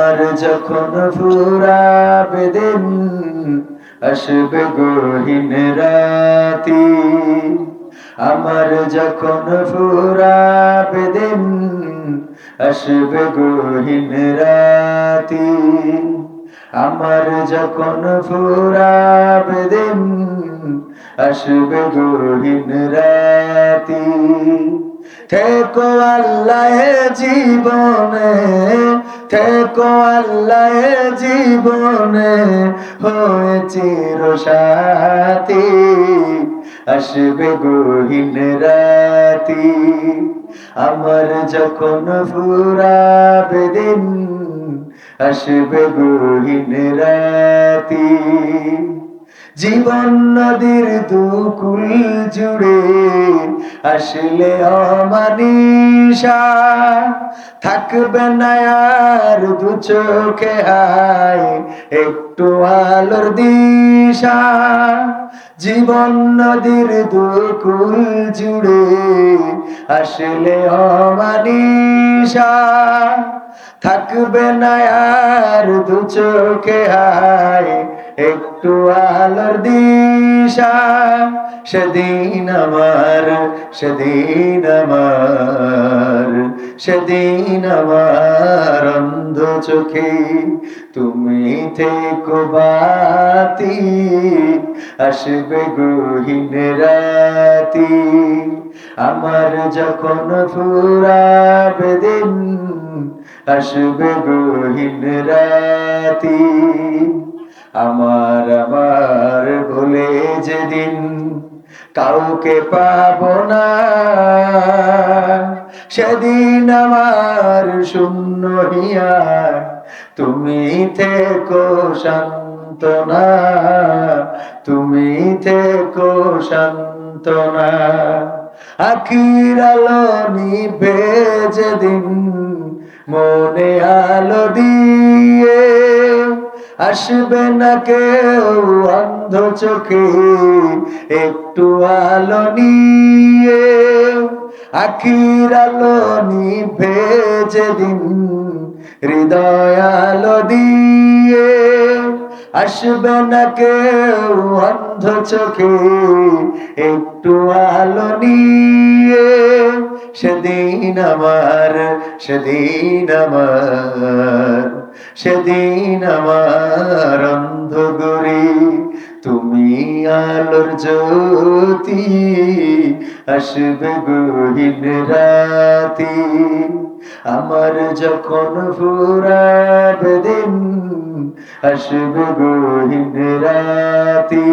আমার যখন ফুরাবে দিন আসবে গহীন রাতি, আমার যখন ফুরাবে দিন আসবে গহীন রাতি, আমার যখন ফুরাবে দিন আসবে গহীন রাতি, থেকো আল্লাহ জীবনে থেকো আল্লাহ জীবনে হয়ে চির সাথী আসবে গহীন রাতি, আমার যখন ফুরাবে দিন, আসবে গহীন রাতি। জীবন নদীর দুকুল জুড়ে আসলে অমানিসা। থাকবে না দু চোখে হায়, একটু আলোর দিশা। জীবন নদীর দুকুল জুড়ে আসলে অমানিসা। থাকবে না দু চোখে হায় একটু আলোর দিশা, সেদিন আমার সেদিন আমার সেদিন আমার অন্ধ চোখে তুমি থেকো বাতি, আসবে গহীন রাতি। আমার যখন ফুরাবে দিন, আসবে গহীন রাতি। আমার আমার ভুলে যেদিন কাউকে পাব না, সেদিন আমার শূন্য হিয়া, তুমি থেকো শান্তনা তুমি থেকো শান্তনা আখির আলো নিভে যেদিন মনে আলো দিয়ে আসবে না কেউ অন্ধ চোখে, একটু আলো নিয়ে। আখির আলো নিভে যেদিন হৃদয় আলো দিয়ে। আসবে না কেউ অন্ধ চোখে, একটু আলো নিয়ে। সেদিন আমার সেদিন আমার। সেদিন আমার অন্ধ গরি তুমি আলোর জ্যোতি আসবে গহীন রাতি। আমার যখন ফুরাবে দিন আসবে গহীন রাতি।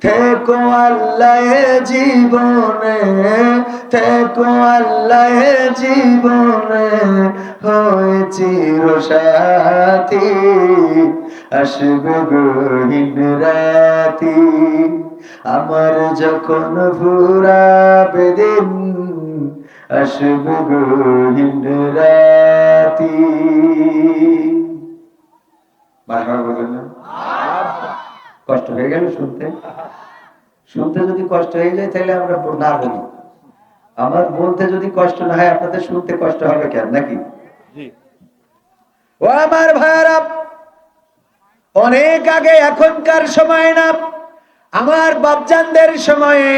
থেকো আল্লাহ জীবনে, থেকো আল্লাহ জীবনে, হয়ে চির সাথী আসবে গহীন রাতি, আমার যখন ফুরাবে দিন বারবার বলেন না? কষ্ট হয়ে গেল শুনতে। শুনতে যদি কষ্ট হয়ে যায় তাহলে আমরা না বলি। আমার বলতে যদি কষ্ট না হয় আপনাদের শুনতে কষ্ট হবে কেন নাকি? ও আমার ভাইয়ারা অনেক আগে এখনকার সময় না আমার বাপজানদের সময়ে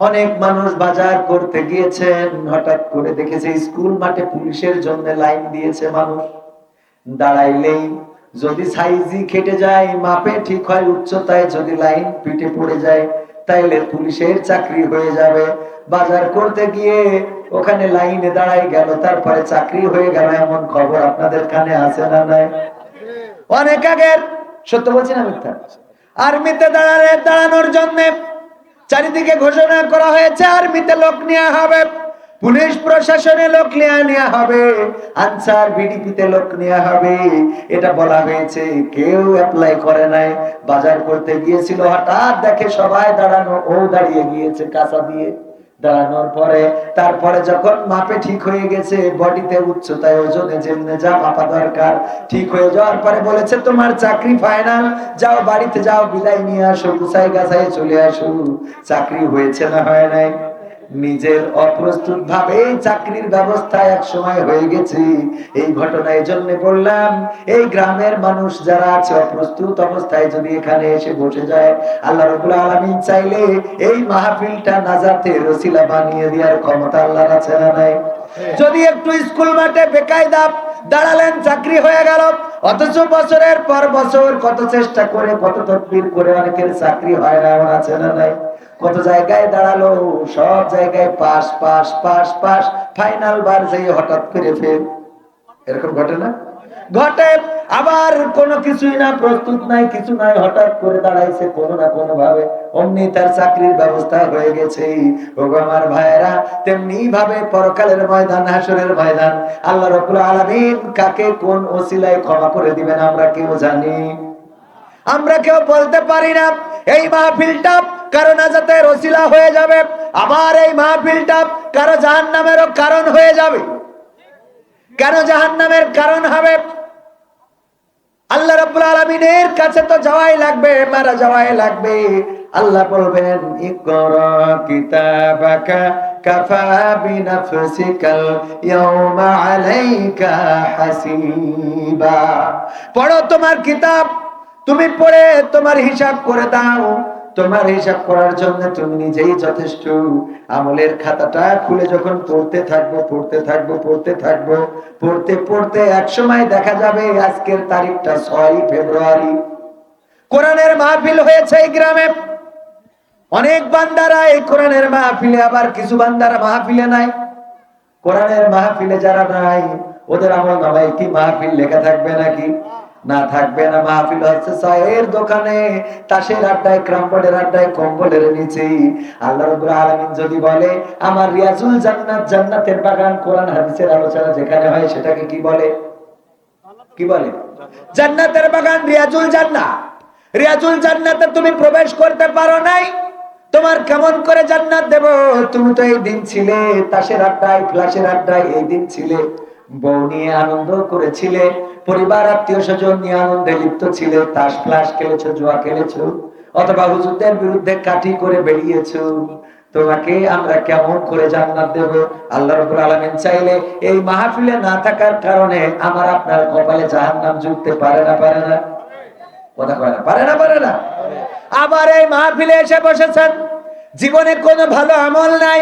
অনেক মানুষ বাজার করতে গিয়েছেন, হঠাৎ করে দেখেছে স্কুল মাঠে পুলিশের জন্য লাইন দিয়েছে মানুষ। দাঁড়াইলেই যদি সাইজি খেটে যায়, মাপে ঠিক হয় উচ্চতায় যদি লাইন পিটে পড়ে যায়, তাইলে পুলিশের চাকরি হয়ে যাবে। বাজার করতে গিয়ে ওখানে লাইনে দাঁড়াই গেল, তারপরে চাকরি হয়ে গেল, এমন খবর আপনাদের কানে আছে না নাই? অনেক আগের, সত্য বলছি না মিথ্যা? আর্মিতে দাঁড়ালে দাঁড়ানোর জন্য চারিদিকে ঘোষণা করা হয়েছে, আর্মিতে লোক নেওয়া হবে, পুলিশ প্রশাসনে লোক নেওয়া হবে, আনসার বিডিপিতে লোক নেওয়া হবে। এটা বলা হয়েছে, কেউ অ্যাপ্লাই করে নাই। বাজার করতে গিয়েছিল, হঠাৎ দেখে সবাই দাঁড়ানো, ও দাঁড়িয়ে গিয়েছে কাঁচা দিয়ে। দাঁড়ানোর পরে, তারপরে যখন মাপে ঠিক হয়ে গেছে, বডিতে উচ্চতায় ওজনে যেমনে যা মাপা দরকার, ঠিক হয়ে যাওয়ার পরে বলেছে, তোমার চাকরি ফাইনাল যাও বাড়িতে যাও, বিদায় নিয়ে আসো গুছাই গাছাই চলে আসো। চাকরি হয়েছে না হয় নাই? নিজের অপ্রস্তুত ভাবে চাকরির ব্যবস্থা এক সময় হয়ে গেছে। এই ঘটনা এই জন্য বললাম এই গ্রামের মানুষ যারা আছে অপ্রস্তুত অবস্থায় যদি এখানে এসে বসে যায় আল্লাহ রবুল আলমিন চাইলে এই মাহফিলটা নাজাতে রসিলা বানিয়ে দেওয়ার ক্ষমতা আল্লাহর আছে না নাই? যদি একটু স্কুল মাঠে বেকায়দা দাঁড়ালেন চাকরি হয়ে গেল অথচ বছরের পর বছর কত চেষ্টা করে কত তদবির করে অনেকের চাকরি হয় না আছে না নাই? কত জায়গায় দাঁড়াল, সব জায়গায় pass pass pass pass final বার যাই হঠাৎ করে ফেল এরকম ঘটে না? ঘটে, আবার কোনো কিছুই না, প্রস্তুত নাই, কিছু নাই, হঠাৎ করে দাঁড়াইছে কোনো না কোনো ভাবে অমনি তার চাকরির ব্যবস্থা হয়ে গেছে। আমার ভাইয়েরা, তেমনি ভাবে পরকালের ময়দান, হাসরের ময়দান। আল্লাহ রবুল আলমিন কাকে কোন ওসিলায় ক্ষমা করে দিবেন আমরা কেউ জানি। আমরা কেউ বলতে পারি না, এই মাহফিলটা কারও নাজাতের রসিলা হয়ে যাবে, আবার এই মাহফিলটা কারও জাহান নামেরও কারণ হয়ে যাবে। কেন জাহান নামের কারণ হবে? আল্লাহ রাব্বুল আলামিনের কাছে তো যাওয়াই লাগবে, মারা যাওয়াই লাগবে। আল্লাহ বলবেন, ইকরা কিতাবাকা কাফা বিনাফসিকাল ইয়াউমা আলাইকা হাসিবা। পড়ো তোমার কিতাব। তুমি পড়ে তোমার হিসাব করে দাও। তোমার হিসাব করার জন্য তুমি নিজেই যথেষ্ট। আমলের খাতাটা খুলে যখন পড়তে থাকব পড়তে থাকব পড়তে থাকব, পড়তে পড়তে এক সময় দেখা যাবে আজকের তারিখটা ছয় ফেব্রুয়ারি। কোরআনের মাহফিল হয়েছে এই গ্রামে। অনেক বান্দারা এই কোরআনের মাহফিলে, আবার কিছু বান্দারা মাহফিলে নাই। কোরআনের মাহফিলে যারা নাই, ওদের আমল নামায় কি মাহফিল লেখা থাকবে নাকি? না থাকবে না মাহফিল হচ্ছে চায়ের দোকানে, তাসের আড্ডায় ক্রামবোর্ডের আড্ডায়, কম্বলের নিচে। আল্লাহ রাব্বুল আলামিন যদি বলে, আমার রিয়াজুল জান্নাত, জান্নাতের বাগান, কোরআন, হাদিসের আলোচনা যেখানে হয় সেটাকে কি বলে? কি বলে? জান্নাতের বাগান রিয়াজুল জান্নাত। রিয়াজুল জান্নাতে তুমি প্রবেশ করতে পারো নাই। তোমার কেমন করে জান্নাত দেব? তুমি তো এই দিন ছিলে, তাসের আড্ডায় ক্লাসের আড্ডায় এই দিন ছিলে। বউ নিয়ে আনন্দ করেছিলে, পরিবার আত্মীয় স্বজন নিয়ে আনন্দে লিপ্ত ছিলে, তাস ফ্লাস খেলেছো, জুয়া খেলেছো, অথবা হুজুরদের বিরুদ্ধে কাঠি করে বেরিয়েছো। তোমাকে আমরা কেমন করে জান্নাত দেব? আল্লাহ রাব্বুল আলামিন চাইলে এই মাহফিলে না থাকার কারণে আমার আপনার কপালে জাহান্নাম জুটতে পারে না পারে না। কথা কয় না, পারে না পারে না। আবার এই মাহফিলে এসে বসেছেন। জীবনে কোনো ভালো আমল নাই,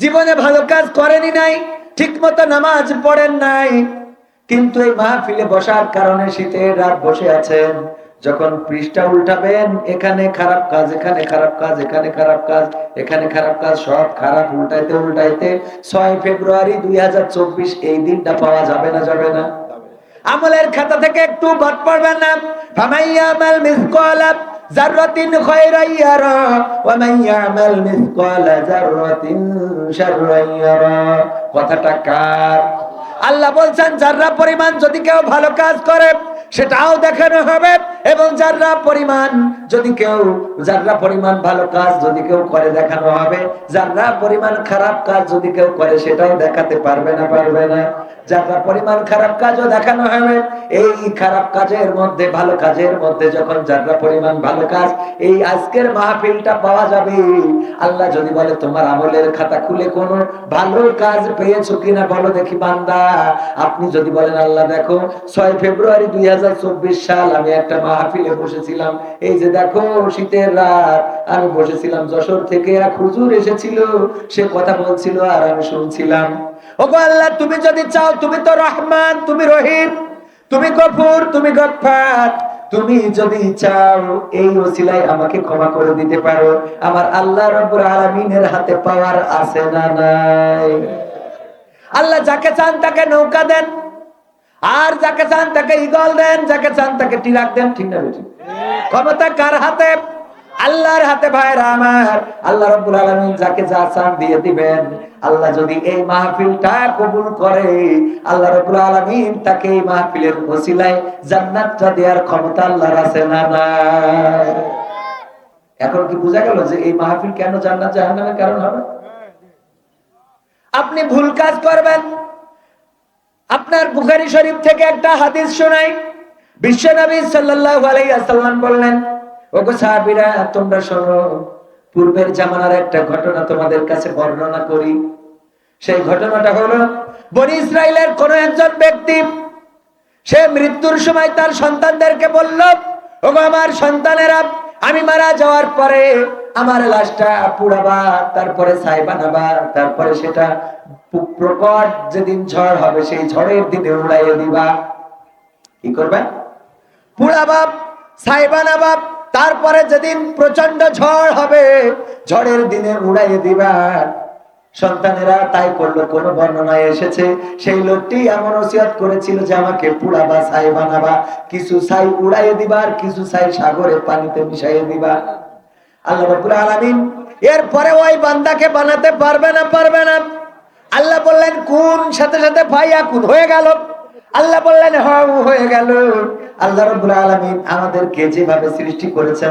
জীবনে ভালো কাজ করেনি নাই। ঠিক মতো নামাজ পড়েন নাই। কিন্তু এই মাহফিলে বসার কারণে শীতের রাত বসে আছেন। যখন পৃষ্ঠা উল্টাবেন, এখানে খারাপ কাজ, এখানে খারাপ কাজ, এখানে খারাপ কাজ, এখানে খারাপ কাজ, সব খারাপ উল্টাইতে উল্টাইতে ছয় ফেব্রুয়ারি দুই হাজার চব্বিশ এই দিনটা পাওয়া যাবে না যাবে না? আমলের খাতা থেকে একটু বাদ পড়বেন না। জাররাতিন খায়রান ওয়া মান ইয়ামাল মিসকালা জাররাতিন শাররান কথাটা কার? আল্লাহ বলছেন, যাররা পরিমাণ যদি কেউ ভালো কাজ করে, সেটাও দেখানো হবে। এবং যাররা পরিমাণ যদি কেউ, যাররা পরিমাণ ভালো কাজ যদি কেউ করে, দেখানো হবে। যাররা পরিমাণ খারাপ কাজ যদি কেউ করে, সেটাও দেখাতে পারবে না পারবে না। যাররা পরিমাণ খারাপ কাজও দেখানো হবে। এই খারাপ কাজের মধ্যে, ভালো কাজের মধ্যে যখন পরিমাণ ভালো কাজ, এই আজকের মাহফিলটা পাওয়া যাবে। আল্লাহ যদি বলে, তোমার আমলের খাতা খুলে কোনো ভালো কাজ পেয়েছ কিনা বলো দেখি বান্দা। আপনি যদি বলেন, আল্লাহ দেখো, ছয় ফেব্রুয়ারি দুই হাজার চব্বিশ সাল আমি একটা মাহফিলে বসেছিলাম। এই যে দেখো, শীতের রাত, আমি বসেছিলাম যশোর থেকে এক হুজুর এসেছিল। সে কথা বলছিল আর আমি শুনছিলাম। ওগো আল্লাহ তুমি যদি চাও তুমি তো রহমান তুমি রহিম তুমি গফুর তুমি গফফার তুমি যদি চাও এই ওসিলায় আমাকে ক্ষমা করে দিতে পারো। আমার আল্লাহ রাব্বুল আলামিনের হাতে পাওয়ার আছে না নাই? আল্লাহ যাকে চান তাকে নৌকা দেন। আর যাকে চান তাকে ইগল দেন যাকে চান তাকে টিরাক দেন ঠিক না বেঠিক? ক্ষমতা কার হাতে? আল্লাহর হাতে ভাইরা আমার, আল্লাহ রাব্বুল আলামিন যাকে যা চান দিয়ে দিবেন। আল্লাহ যদি এই মাহফিলটা কবুল করে, আল্লাহ রাব্বুল আলামিন তাকে এই মাহফিলের ওসিলায় জান্নাতটা দেওয়ার ক্ষমতা আল্লাহর আছে না নাই? এখন কি বোঝা গেল যে এই মাহফিল কেন জান্নাত জাহান্নামের কারণ হবে? আপনি ভুল কাজ করবেন। আপনার বুখারী শরীফ থেকে একটা হাদিস শোনাই। বিশ্ব নবী সাল্লাল্লাহু আলাইহি ওয়াসাল্লাম বললেন ওগো সাহাবীরা, তোমরা শোনো, পূর্বের জামানার একটা ঘটনা তোমাদের কাছে বর্ণনা করি। সেই ঘটনাটা হলো, বনি ইসরায়েলের কোন একজন ব্যক্তি, সে মৃত্যুর সময় তার সন্তানদেরকে বলল, ওগো আমার সন্তানেরা, আমি মারা যাওয়ার পরে আমার লাশটা পুড়াবা, তারপরে ছাই বানাবা, তারপরে সেটা প্রকট যেদিন ঝড় হবে, সেই ঝড়ের দিনে উড়াইয়ে দিবা। কি করবে? পুড়াবা, ছাই বানাবা তারপরে যেদিন প্রচণ্ড ঝড় হবে, ঝড়ের দিনে উড়াইয়ে দিবা। সন্তানেরা তাই করল, কোন বর্ণনায় এসেছে। সেই লোকটি এমন ওসিয়ত করেছিল যে আমাকে পুড়াবা ছাই বানাবা, কিছু ছাই উড়াইয়ে দিবার কিছু ছাই সাগরে পানিতে মিশাইয়ে দিবা। আল্লাহ রাব্বুল আলামিন এরপরে ওই বান্দাকে বানাতে পারবে না পারবে না। আল্লাহ বললেন কোন সাথে সাথে ভাইয়া কোন হয়ে গেল। আল্লাহ বললেন হ্যাঁ হয়ে গেল। আল্লাহ রাব্বুল আলামিন আমাদেরকে যেভাবে সৃষ্টি করেছেন,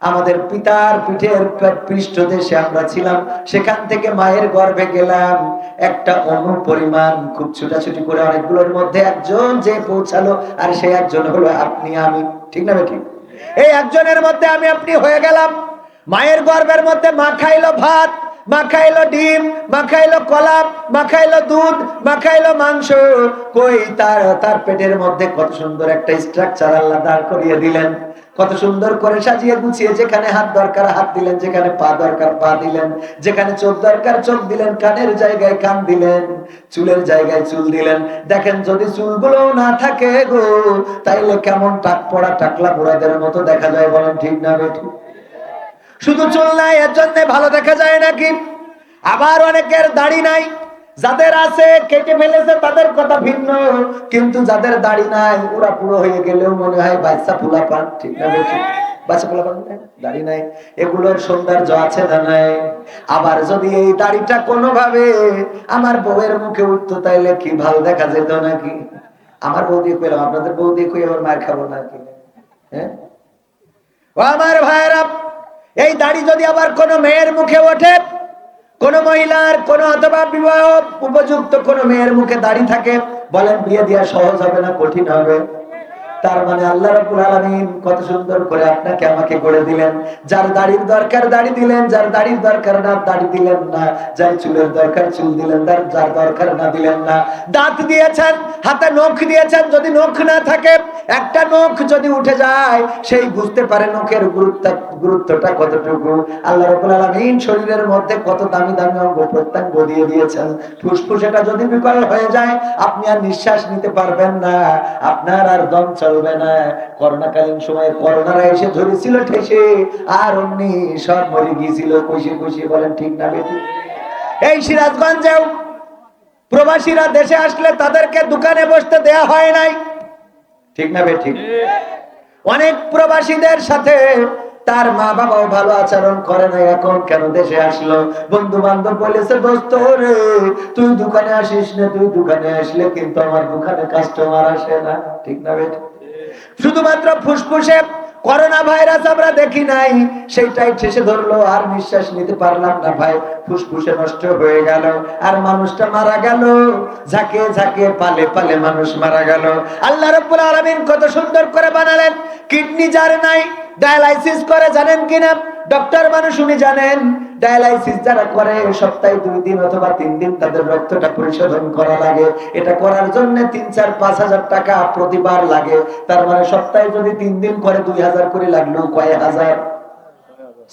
আমাদের পিতার পিঠের পে- পৃষ্ঠদেশে আমরা ছিলাম, সেখান থেকে মায়ের গর্ভে গেলাম। একটা অনু পরিমাণ খুব ছুটাছুটি করে অনেকগুলোর মধ্যে একজন যে পৌঁছালো, আর সে একজন হলো আপনি, আমি। ঠিক না ঠিক এই একজনের মধ্যে আমি আপনি হয়ে গেলাম। মায়ের গর্ভের মধ্যে মা খাইলো ভাত মা খাইলো ডিম মা খাইলো কলা মা খাইলো দুধ মা খাইলো মাংস। কই তার তার পেটের মধ্যে কত সুন্দর একটা স্ট্রাকচার আল্লাহ দাঁড় করিয়ে দিলেন। কত সুন্দর করে সাজিয়ে গুছিয়ে যেখানে হাত দরকার, হাত দিলেন, যেখানে পা দরকার, পা দিলেন। যেখানে চোখ দরকার, চোখ দিলেন, কানের জায়গায় কান দিলেন। চুলের জায়গায় চুল দিলেন। দেখেন যদি চুলগুলো না থাকে গো, তাইলে কেমন টাক পড়া, টাকলা পোড়াদের মতো দেখা যায় বলেন ঠিক না বেঠিক শুধু চুল নাই এর জন্য ভালো দেখা যায় নাকি? আবার অনেকের দাড়ি নাই। যাদের আছে, কেটে ফেলেছে, তাদের কথা ভিন্ন। কিন্তু যাদের দাড়ি নাই, ওরা পুরো হয়ে গেলেও মনে হয় বাচ্চা ফুলা পান ঠিক না এগুলোর সৌন্দর্য আছে না নাই? আবার যদি এই কোনোভাবে আমার বউয়ের মুখে উঠতো কি ভালো দেখা যেত নাকি? আমার বউ দিয়ে আপনাদের বউ দিয়ে কই আবার মার খাব নাকি? হ্যাঁ? ও আমার ভাইয়েরা এই দাড়ি যদি আবার কোন মেয়ের মুখে ওঠে, কোন মহিলার, কোন অথবা বিবাহ উপযুক্ত কোন মেয়ের মুখে দাড়ি থাকে, বলেন বিয়ে দেওয়া সহজ হবে না, কঠিন হবে। তার মানে আল্লাহ রাব্বুল আলামিন কত সুন্দর করে আপনাকে আমাকে করে দিলেন। যার দাড়ির দরকার দাড়ি দিলেন, যার দাড়ির দরকার না দাড়ি দিলেন না, যার চুলের দরকার চুল দিলেন, যার দরকার না দিলেন না। দাঁত দিয়েছেন, হাতে নখ দিয়েছেন, যদি নখ না থাকে, একটা নখ যদি উঠে যায়, সেই বুঝতে পারে নখের গুরুত্ব, গুরুত্বটা কতটুকু। আল্লাহ রাব্বুল আলামিন শরীরের মধ্যে কত দামি দামি অঙ্গ প্রত্যঙ্গ দিয়ে দিয়েছেন। ফুসফুসেটা যদি বিকল হয়ে যায়, আপনি আর নিঃশ্বাস নিতে পারবেন না। আপনার আর দম চলবে না। করোনাকালীন সময়ে করোনারা এসে ধরেছিল ঠেসে, আর অমনি সব মরে গিয়েছিল। কষে কষে বলেন, ঠিক না বেটি? এই সিরাজগঞ্জেও প্রবাসীরা দেশে আসলে তাদেরকে দোকানে বসতে দেয়া হয় নাই। ঠিক না বে ঠিক অনেক প্রবাসীদের সাথে তার মা বাবাও ভালো আচরণ করে না এখন কেন দেশে আসলো? বন্ধু বান্ধব বলেছে, দোস্ত রে, তুই দোকানে আসিস না, তুই দোকানে আসলে কিন্তু আমার দোকানে কাস্টমার আসে না। ঠিক না বে ঠিক? শুধুমাত্র ফুসফুসে করোনা ভাইরাস আমরা দেখি নাই, সেইটাই ঠেসে ধরলো, আর নিঃশ্বাস নিতে পারলাম না ভাই, ফুসফুসে নষ্ট হয়ে গেল, আর মানুষটা মারা গেল, ঝাঁকে ঝাঁকে পালে পালে মানুষ মারা গেল। আল্লাহ রব্বুল আলামিন কত সুন্দর করে বানালেন, কিডনি যার নাই, ডায়ালাইসিস করে, জানেন কিনা? ডক্টর মানুষ উনি জানেন, ডায়ালাইসিস যারা করে, সপ্তাহে দুই দিন অথবা তিন দিন তাদের রক্তটা পরিশোধন করা লাগে। এটা করার জন্য তিন, চার, পাঁচ হাজার টাকা প্রতিবার লাগে। তার মানে সপ্তাহে যদি তিন দিন করে দুই হাজার করে লাগল কয়েক হাজার?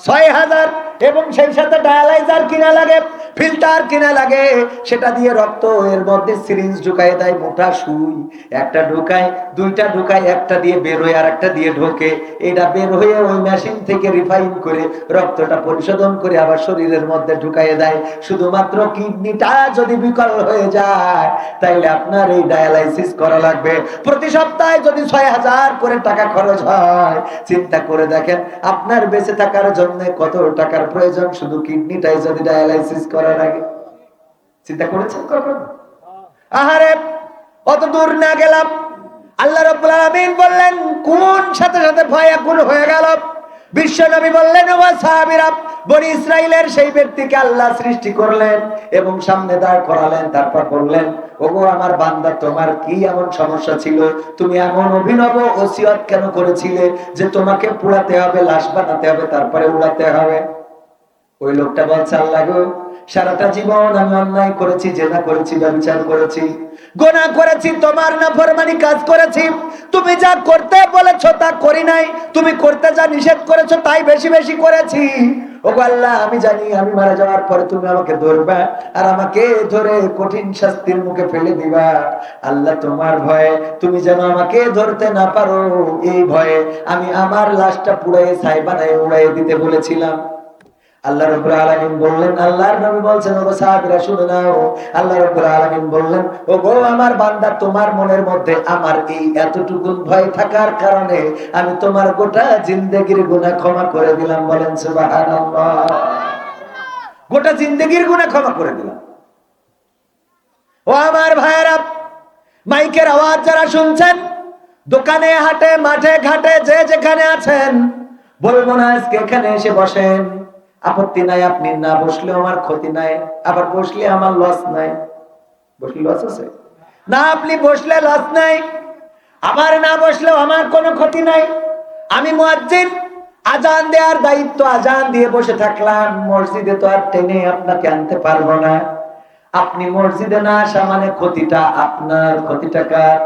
ছয় হাজার। এবং সেই সাথে ডায়ালাইজার কিনা লাগে। ফিল্টার কিনা লাগে, সেটা দিয়ে রক্ত এর মধ্যে সিরিঞ্জ ঢুকায় দেয় মোটা সুই। একটা ঢুকায়, দুইটা ঢুকায়, একটা দিয়ে বের হয়ে আর একটা দিয়ে ঢোকে। এটা বের হয়ে ওই মেশিন থেকে রিফাইন করে রক্তটা পরিশোধন করে আবার শরীরের মধ্যে ঢুকায় দেয়। শুধুমাত্র কিডনিটা যদি বিকল হয়ে যায়, তাইলে আপনার এই ডায়ালাইসিস করা লাগবে। প্রতি সপ্তাহে যদি ছয় হাজার করে টাকা খরচ হয়, চিন্তা করে দেখেন, আপনার বেঁচে থাকার জন্য কত টাকার প্রয়োজন? শুধু কিডনিটাই যদি ডায়ালাইসিস করার আগে। চিন্তা করেছেন আহারে, অত দূর না গেলাম। আল্লাহ বললেন কোন সাথে সাথে হয়ে গেল। বললেন সেই ব্যক্তিকে আল্লাহ সৃষ্টি করলেন এবং সামনে দাঁড় করালেন, তারপর বললেন, ওগো, আমার বান্দা, তোমার কি এমন সমস্যা ছিল? তুমি এমন অভিনব ওসিয়ত কেন করেছিলে যে তোমাকে পুড়াতে হবে, লাশ বানাতে হবে, তারপরে উড়াতে হবে? ওই লোকটা বলছে, আল্লাহ সারাটা জীবন আমি অন্যায় করেছি, জেনা করেছি, ব্যবচার করেছি। গোনা করেছি, তোমার না ফরমানি কাজ করেছি। তুমি যা করতে বলেছ তা করি নাই। তুমি করতে যা নিষেধ করেছ তাই বেশি বেশি করেছি। ও আল্লাহ, আমি জানি আমি মারা যাওয়ার পরে তুমি আমাকে ধরবা আর আমাকে ধরে কঠিন শাস্তির মুখে ফেলে দিবা। আল্লাহ, তোমার ভয়ে তুমি যেন আমাকে ধরতে না পারো, এই ভয়ে আমি আমার লাশটা পুড়াই ছাই বানাই উড়াই দিতে বলেছিলাম। আল্লাহ রাব্বুল আলামিন বললেন, আল্লাহর নবী সাহাবীরা আল্লাহ রাব্বুল আলামিন বললেন আমার বান্দা, তোমার মনের মধ্যে আমার এই এতটুকু ভয় থাকার কারণে আমি তোমার গোটা জিন্দেগির গুনাহ ক্ষমা করে দিলাম। বলেন, সুবহানাল্লাহ। গোটা জিন্দেগির গুনাহ ক্ষমা করে দিলাম। ও আমার ভাইয়েরা, মাইকের আওয়াজ যারা শুনছেন, দোকানে, হাটে, মাঠে, ঘাটে, যে যেখানে আছেন, বলব না আজকে এখানে এসে বসেন। আপত্তি নাই আপনি না বসলে আমার ক্ষতি নাই আবার বসলে আমার লস নাই। বসলে লস আছে? না আপনি বসলে লস নাই আবার না বসলেও আমার কোনো ক্ষতি নাই। আমি মুয়াজ্জিন আজান দেওয়ার দায়িত্ব আজান দিয়ে বসে থাকলাম। মসজিদে তো আর টেনে আপনাকে আনতে পারব না। আপনি মসজিদে না আসা মানে ক্ষতিটা আপনার ক্ষতিটা কার?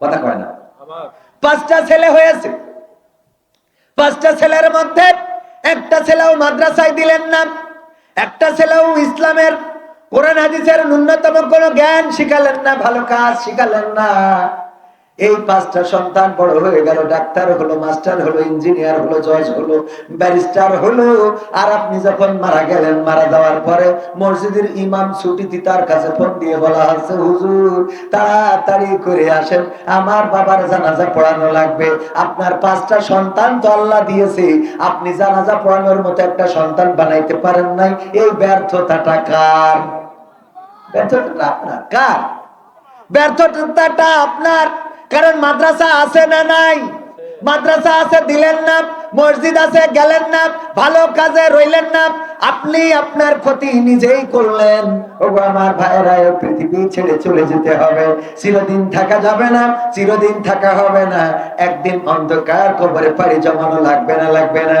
কথা কয় না। পাঁচটা ছেলে হয়েছে। পাঁচটা ছেলের মধ্যে একটা ছেলেও মাদ্রাসায় দিলেন না, একটা ছেলেও ইসলামের কোরআন হাদিসের ন্যূনতম কোনো জ্ঞান শিখালেন না, ভালো কাজ শিখালেন না। এই পাঁচটা সন্তান বড় হয়ে গেল, ডাক্তার হলো, মাস্টার হলো, ইঞ্জিনিয়ার হলো, জজ হলো, ব্যারিস্টার হলো। আর আপনি যখন মারা গেলেন, মারা যাওয়ার পরে মসজিদের ইমাম ছুটিতে তার কাছে ফোন দিয়ে বলা হচ্ছে হুজুর, তাড়াতাড়ি করে আসেন, আমার বাবার জানাজা পড়ানো লাগবে। আপনার পাঁচটা সন্তান তো আল্লাহ দিয়েছে, আপনি জানাজা পড়ানোর মতো একটা সন্তান বানাইতে পারেন নাই, এই ব্যর্থতাটা কার? ব্যর্থতাটা আপনার, কার? ব্যর্থতাটা আপনার। কারণ মাদ্রাসা আছে না নাই? মাদ্রাসা আছে, দিলেন না। মসজিদ আছে, গেলেন না। ভালো কাজে রইলেন না। আপনি আপনার ক্ষতি নিজেই করলেন। ওগো আমার ভাইরা পৃথিবী ছেড়ে চলে যেতে হবে। চিরদিন থাকা যাবে না, চিরদিন থাকা হবে না। একদিন অন্ধকার কবরে পাড়ি জমানো লাগবে না লাগবে না।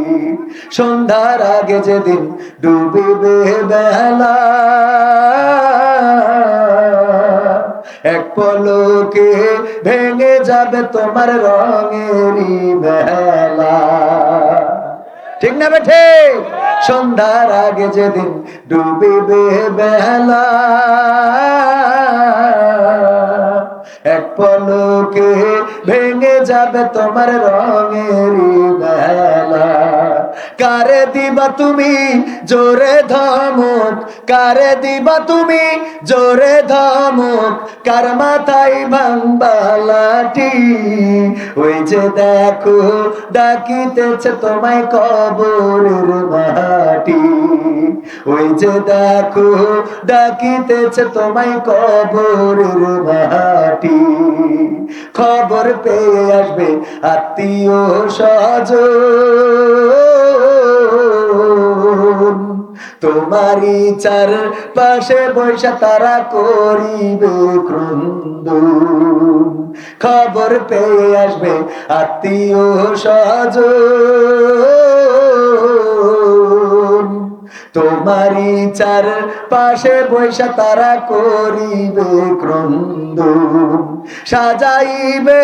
সন্ধ্যার আগে যেদিন ডুবিবে বেলা, এক পলকে ভেঙে যাবে তোমার রঙেরই বেলা। ঠিক না বেঠে? সন্ধ্যার আগে যেদিন ডুবিবে বেলা, এক পলকে ভেঙে যাবে তোমার রঙেরই বেলা। কারে দিবা তুমি জোরে ধমক? কারে দিবা তুমি জোরে ধমক? কার মাথায় ভাঙবালাটি ওই যে দেখো, ডাকিতেছে তোমায় কবরের মাটি। ওই যে দেখো, ডাকিতেছে তোমায় কবরের মাটি। খবর পেয়ে আসবে আত্মীয় সজ তোমারই চার পাশে বৈশা তারা করিবে ক্রন্দ খবর পেয়ে আসবে আত্মীয় সজ তোমারই চার পাশে বৈশা তারা করিবে ক্রন্দ সাজাইবে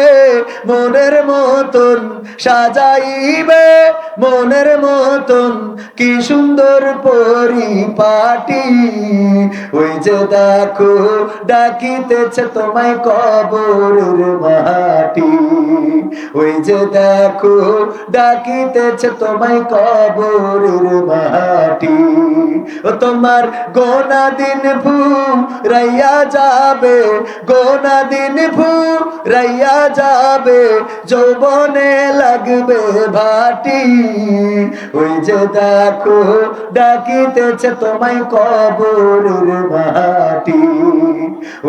মনের মতন, সাজাইবে মনের মতন, কি সুন্দর পরিপাটি। ওই যে দেখো, ডাকিতেছে তোমায় কবরের মাটি। ওই যে দেখো, ডাকিতেছে তোমায় কবরের মাটি। তোমার গোনা দিন ভু রাইয়া যাবে, গোনা দিন ভু রাইয়া যাবে, যৌবনে লাগবে ভাটি। ওই যে দেখো, ডাকিতেছে তোমায় কবরের মাটি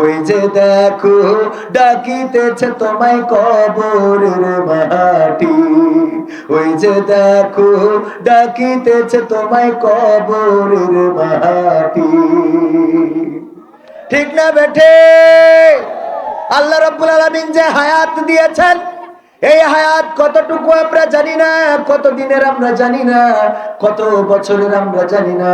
ওই যে দেখো, ডাকিতেছে তোমায় কবরের মাটি ওই যে দেখো, ডাকিতেছে তোমায় কবরের মাটি ঠিক না বেঠে? আল্লাহ রব্বুল আলমিন যে হায়াত দিয়েছেন এই হায়াত কতটুকু আমরা জানি না, কত দিনের আমরা জানি না, কত বছরের আমরা জানি না।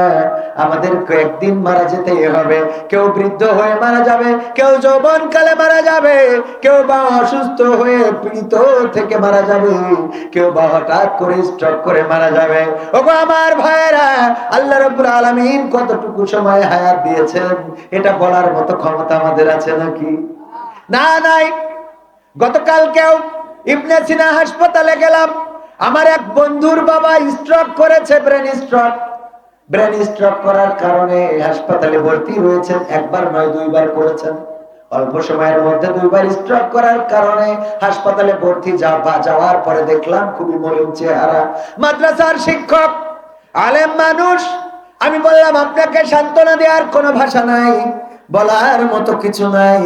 আমাদের কয়েকদিন মারা যেতে হবে। কেউ বৃদ্ধ হয়ে মারা যাবে, কেউ যৌবন কালে মারা যাবে, কেউ বা অসুস্থ হয়ে পীড়িত থেকে মারা যাবে, কেউ বা হঠাৎ করে স্ট্রোক করে মারা যাবে। ওগো আমার ভাইয়েরা, আল্লাহ রব্বুল আলামিন কতটুকু সময় হায়াত দিয়েছেন, এটা বলার মতো ক্ষমতা আমাদের আছে নাকি? না, নাই। গতকাল কেউ ইবনে সিনা হাসপাতালে গেলাম। আমার এক বন্ধুর বাবা স্ট্রোক করেছে ব্রেন স্ট্রোক ব্রেন স্ট্রোক করার কারণে হাসপাতালে ভর্তি রয়েছেন একবার নয়, দুইবার করেছেন। অল্প সময়ের মধ্যে দুইবার স্ট্রোক করার কারণে হাসপাতালে ভর্তি যাওয়া যাওয়ার পরে দেখলাম খুবই মলিন চেহারা। মাদ্রাসার শিক্ষক, আলেম মানুষ। আমি বললাম, আপনাকে সান্ত্বনা দেওয়ার কোনো ভাষা নাই, বলার মতো কিছু নাই।